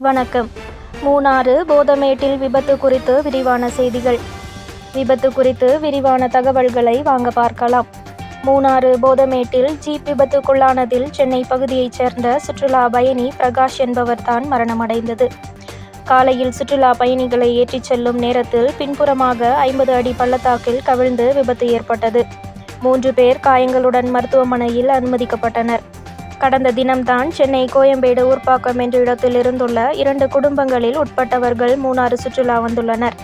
வணக்கம். மூணாறு போதமேட்டில் விபத்து குறித்து விரிவான செய்திகள். விபத்து குறித்து விரிவான தகவல்களை வாங்க பார்க்கலாம். மூணாறு போதமேட்டில் ஜீப் விபத்துக்குள்ளானதில் சென்னை பகுதியைச் சேர்ந்த சுற்றுலா பயணி பிரகாஷ் என்பவர்தான் மரணமடைந்தது. காலையில் சுற்றுலா பயணிகளை ஏற்றிச் செல்லும் நேரத்தில் பின்புறமாக ஐம்பது அடி பள்ளத்தாக்கில் கவிழ்ந்து விபத்து ஏற்பட்டது. மூன்று பேர் காயங்களுடன் மருத்துவமனையில் அனுமதிக்கப்பட்டனர். கடந்த தினம்தான் சென்னை கோயம்பேடு ஊர்ப்பாக்கம் என்ற இடத்தில் இருந்துள்ள இரண்டு குடும்பங்களில் உட்பட்டவர்கள் மூணாறு சுற்றுலா வந்துள்ளனர்.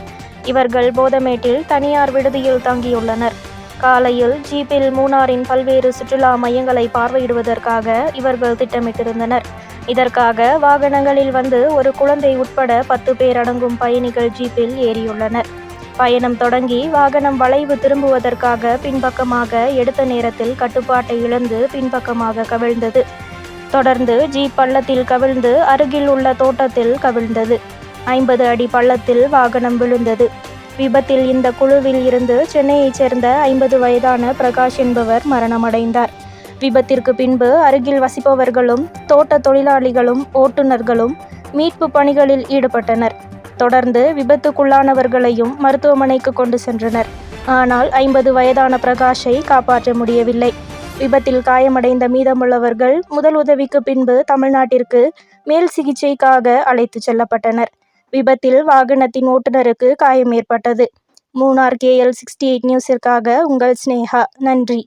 இவர்கள் போதமேட்டில் தனியார் விடுதியில் தங்கியுள்ளனர். காலையில் ஜீப்பில் மூணாரின் பல்வேறு சுற்றுலா மையங்களை பார்வையிடுவதற்காக இவர்கள் திட்டமிட்டிருந்தனர். இதற்காக வாகனங்களில் வந்து ஒரு குழந்தை உட்பட பத்து பேர் அடங்கும் பயணிகள் ஜீப்பில் ஏறியுள்ளனர். பயணம் தொடங்கி வாகனம் வளைவு திரும்புவதற்காக பின்பக்கமாக எடுத்த நேரத்தில் கட்டுப்பாட்டை இழந்து பின்பக்கமாக கவிழ்ந்தது. தொடர்ந்து ஜீப் பள்ளத்தில் கவிழ்ந்து அருகில் உள்ள தோட்டத்தில் கவிழ்ந்தது. ஐம்பது அடி பள்ளத்தில் வாகனம் விழுந்தது. விபத்தில் இந்த குழுவில் இருந்து சென்னையைச் சேர்ந்த ஐம்பது வயதான பிரகாஷ் என்பவர் மரணமடைந்தார். விபத்திற்கு பின்பு அருகில் வசிப்பவர்களும் தோட்ட தொழிலாளிகளும் ஓட்டுநர்களும் மீட்பு பணிகளில் ஈடுபட்டனர். தொடர்ந்து விபத்துக்குள்ளானவர்களையும் மருத்துவமனைக்கு கொண்டு சென்றனர். ஆனால் ஐம்பது வயதான பிரகாஷை காப்பாற்ற முடியவில்லை. விபத்தில் காயமடைந்த மீதமுள்ளவர்கள் முதல் உதவிக்கு பின்பு தமிழ்நாட்டிற்கு மேல் சிகிச்சைக்காக அழைத்துச் செல்லப்பட்டனர். விபத்தில் வாகனத்தின் ஓட்டுநருக்கு காயம் ஏற்பட்டது. மூணார் கேஎல் சிக்ஸ்டி எயிட் நியூஸிற்காக உங்கள் ஸ்னேகா நன்றி.